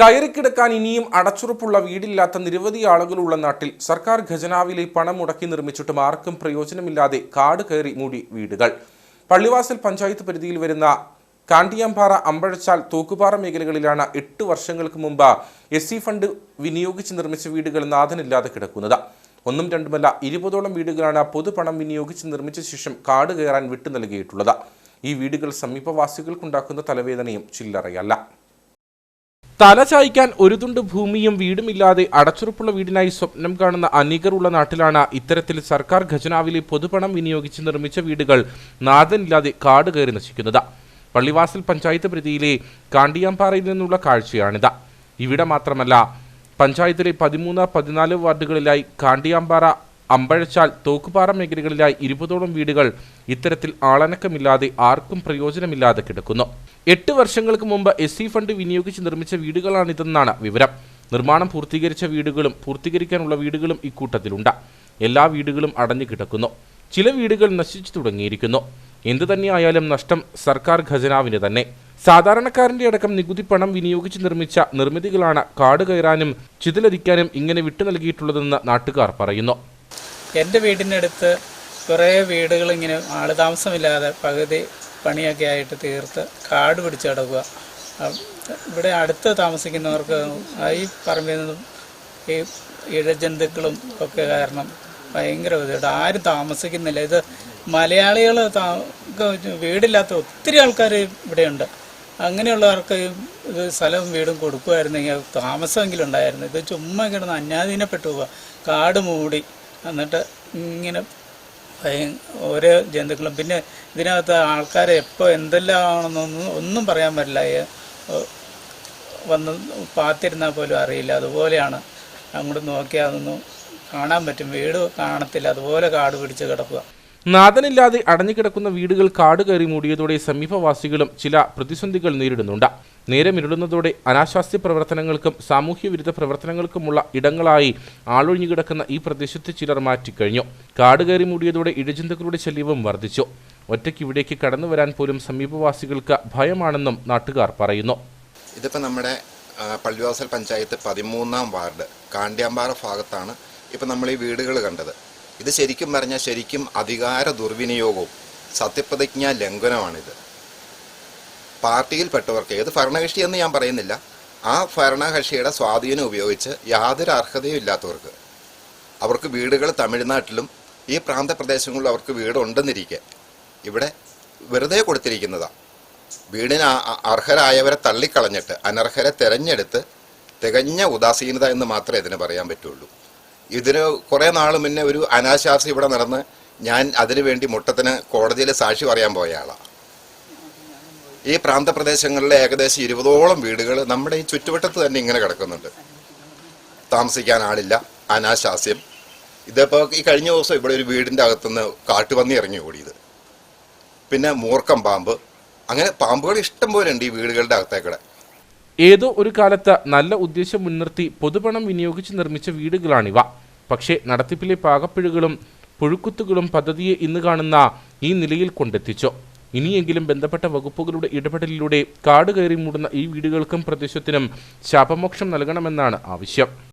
കയറിക്കിടക്കാൻ ഇനിയും അടച്ചുറപ്പുള്ള വീടില്ലാത്ത നിരവധി ആളുകളുള്ള നാട്ടിൽ സർക്കാർ ഖജനാവിലെ പണം മുടക്കി നിർമ്മിച്ചിട്ടും ആർക്കും പ്രയോജനമില്ലാതെ കാട് കയറി മൂടി വീടുകൾ. പള്ളിവാസൽ പഞ്ചായത്ത് പരിധിയിൽ വരുന്ന കാണ്ടിയാമ്പാറ അമ്പഴച്ചാൽ തൂക്കുപാറ മേഖലകളിലാണ് എട്ട് വർഷങ്ങൾക്ക് മുമ്പ് എസ് സി ഫണ്ട് വിനിയോഗിച്ച് നിർമ്മിച്ച വീടുകൾ നാഥനില്ലാതെ കിടക്കുന്നത്. ഒന്നും രണ്ടുമല്ല ഇരുപതോളം വീടുകളാണ് പൊതുപണം വിനിയോഗിച്ച് നിർമ്മിച്ച ശേഷം കാട് കയറാൻ വിട്ടു നൽകിയിട്ടുള്ളത്. ഈ വീടുകൾ സമീപവാസികൾക്കുണ്ടാക്കുന്ന തലവേദനയും ചില്ലറയല്ല. തല ചായ്ക്കാൻ ഒരു തുണ്ട് ഭൂമിയും വീടുമില്ലാതെ അടച്ചുറപ്പുള്ള വീടിനായി സ്വപ്നം കാണുന്ന അനേകരുള്ള നാട്ടിലാണ് ഇത്തരത്തിൽ സർക്കാർ ഖജനാവിലെ പൊതുപണം വിനിയോഗിച്ച് നിർമ്മിച്ച വീടുകൾ നാഥനില്ലാതെ കാട് കയറി നശിക്കുന്നത്. പള്ളിവാസൽ പഞ്ചായത്ത് പ്രതിയിലെ കാണ്ടിയാമ്പാറയിൽ നിന്നുള്ള കാഴ്ചയാണിത്. ഇവിടെ മാത്രമല്ല പഞ്ചായത്തിലെ പതിമൂന്ന് പതിനാല് വാർഡുകളിലായി കാണ്ടിയാമ്പാറ അമ്പഴച്ചാൽ തോക്കുപാറ മേഖലകളിലായി ഇരുപതോളം വീടുകൾ ഇത്തരത്തിൽ ആളനക്കമില്ലാതെ ആർക്കും പ്രയോജനമില്ലാതെ കിടക്കുന്നു. എട്ട് വർഷങ്ങൾക്ക് മുമ്പ് എസ് ഫണ്ട് വിനിയോഗിച്ച് നിർമ്മിച്ച വീടുകളാണിതെന്നാണ് വിവരം. നിർമ്മാണം പൂർത്തീകരിച്ച വീടുകളും പൂർത്തീകരിക്കാനുള്ള വീടുകളും ഇക്കൂട്ടത്തിലുണ്ട്. എല്ലാ വീടുകളും അടഞ്ഞു കിടക്കുന്നു. ചില വീടുകൾ നശിച്ചു തുടങ്ങിയിരിക്കുന്നു. എന്തു തന്നെയായാലും നഷ്ടം സർക്കാർ ഖജനാവിന് തന്നെ. സാധാരണക്കാരന്റെ അടക്കം നികുതി പണം വിനിയോഗിച്ച് നിർമ്മിച്ച നിർമ്മിതികളാണ് കാട് കയറാനും ചിതലരിക്കാനും ഇങ്ങനെ വിട്ടു നൽകിയിട്ടുള്ളതെന്ന് നാട്ടുകാർ പറയുന്നു. എന്റെ വീടിനടുത്ത് കുറേ വീടുകൾ ഇങ്ങനെ ആൾ താമസമില്ലാതെ പകുതി പണിയൊക്കെ ആയിട്ട് തീർത്ത് കാട് പിടിച്ച് കിടക്കുക. ഇവിടെ അടുത്ത് താമസിക്കുന്നവർക്ക് ഈ പറമ്പിൽ ഈ ഇഴജന്തുക്കളും ഒക്കെ കാരണം ഭയങ്കര ബുദ്ധിമുട്ട്. ആരും താമസിക്കുന്നില്ല. ഇത് മലയാളികൾ വീടില്ലാത്ത ഒത്തിരി ആൾക്കാർ ഇവിടെയുണ്ട്. അങ്ങനെയുള്ളവർക്ക് ഇത് സ്ഥലവും വീടും കൊടുക്കുമായിരുന്നെങ്കിൽ താമസമെങ്കിലും ഉണ്ടായിരുന്നു. ഇത് ചുമ്മാ കിടന്ന് അന്യാധീനപ്പെട്ടു പോവുക. കാട് മൂടി. എന്നിട്ട് ഇങ്ങനെ ഭയ- ഓരോ ജന്തുക്കളും. പിന്നെ ഇതിനകത്ത് ആൾക്കാർ എപ്പോൾ എന്തെല്ലാം ആണെന്നൊന്നും ഒന്നും പറയാൻ പറ്റില്ല. വന്ന് പാത്തിരുന്നാൽ പോലും അറിയില്ല. അതുപോലെയാണ് അങ്ങോട്ട് നോക്കിയാൽ അതൊന്നും കാണാൻ പറ്റും. വീട് കാണത്തില്ല. അതുപോലെ കാട് പിടിച്ച് കിടക്കുക. നാഥനില്ലാതെ അടഞ്ഞുകിടക്കുന്ന വീടുകൾ കാട് കയറി മൂടിയതോടെ സമീപവാസികളും ചില പ്രതിസന്ധികൾ നേരിടുന്നുണ്ട്. നേരമിരുളുന്നതോടെ അനാശാസ്യ പ്രവർത്തനങ്ങൾക്കും സാമൂഹ്യ വിരുദ്ധ പ്രവർത്തനങ്ങൾക്കുമുള്ള ഇടങ്ങളായി ആളൊഴിഞ്ഞുകിടക്കുന്ന ഈ പ്രദേശത്ത് ചിലർ മാറ്റിക്കഴിഞ്ഞു. കാട് കയറി മൂടിയതോടെ ഇഴജന്തുക്കളുടെ ശല്യവും വർദ്ധിച്ചു. ഒറ്റയ്ക്ക് ഇവിടേക്ക് കടന്നു വരാൻ പോലും സമീപവാസികൾക്ക് ഭയമാണെന്നും നാട്ടുകാർ പറയുന്നു. ഇതിപ്പോൾ നമ്മുടെ പള്ളിവാസൽ പഞ്ചായത്ത് പതിമൂന്നാം വാർഡ് കാണ്ടിയാമ്പാറ ഭാഗത്താണ് ഇപ്പം നമ്മൾ ഈ വീടുകൾ കണ്ടത്. ഇത് ശരിക്കും പറഞ്ഞാൽ ശരിക്കും അധികാര ദുർവിനിയോഗവും സത്യപ്രതിജ്ഞാ ലംഘനമാണിത്. പാർട്ടിയിൽപ്പെട്ടവർക്ക് ഏത് ഭരണകക്ഷി എന്ന് ഞാൻ പറയുന്നില്ല. ആ ഭരണകക്ഷിയുടെ സ്വാധീനം ഉപയോഗിച്ച് യാതൊരു അർഹതയും ഇല്ലാത്തവർക്ക് അവർക്ക് വീടുകൾ തമിഴ്നാട്ടിലും ഈ പ്രാന്തപ്രദേശങ്ങളിലും അവർക്ക് വീടുണ്ടെന്നിരിക്കെ ഇവിടെ വെറുതെ കൊടുത്തിരിക്കുന്നതാണ് വീടിന് അർഹരായവരെ തള്ളിക്കളഞ്ഞിട്ട് അനർഹരെ തെരഞ്ഞെടുത്ത് തികഞ്ഞ ഉദാസീനത എന്ന് മാത്രമേ ഇതിന് പറയാൻ പറ്റുള്ളൂ. ഇതിന് കുറേ നാൾ മുന്നേ ഒരു അനാശാസി ഇവിടെ നടന്ന് ഞാൻ അതിനുവേണ്ടി മുട്ടത്തിന് കോടതിയിൽ സാക്ഷി പറയാൻ പോയ ആളാണ് ഈ പ്രാന്തപ്രദേശങ്ങളിലെ ഏകദേശം ഇരുപതോളം വീടുകൾ നമ്മുടെ ഈ ചുറ്റുവട്ടത്ത് തന്നെ ഇങ്ങനെ കിടക്കുന്നുണ്ട്. താമസിക്കാൻ ആളില്ല അനാശാസ്യം. ഇതിപ്പോൾ ഈ കഴിഞ്ഞ ദിവസം ഇവിടെ ഒരു വീടിന്റെ അകത്തുനിന്ന് കാട്ടുപന്നി ഇറങ്ങി ഓടിയത്. പിന്നെ മൂർക്കം പാമ്പ്. അങ്ങനെ പാമ്പുകൾ ഇഷ്ടം പോലെ ഉണ്ട് ഈ വീടുകളുടെ അകത്തേക്കൂടെ. ഏതോ ഒരു കാലത്ത് നല്ല ഉദ്ദേശം മുൻനിർത്തി പൊതുപണം വിനിയോഗിച്ച് നിർമ്മിച്ച വീടുകളാണിവ. പക്ഷേ നടത്തിപ്പിലെ പാകപ്പിഴകളും പുഴുക്കുത്തുകളും പദ്ധതിയെ ഇന്ന് കാണുന്ന ഈ നിലയിൽ കൊണ്ടെത്തിച്ചു. ഇനിയെങ്കിലും ബന്ധപ്പെട്ട വകുപ്പുകളുടെ ഇടപെടലിലൂടെ കാട് കയറി മൂടുന്ന ഈ വീടുകൾക്കും പ്രദേശത്തിനും ശാപമോക്ഷം നൽകണമെന്നാണ് ആവശ്യം.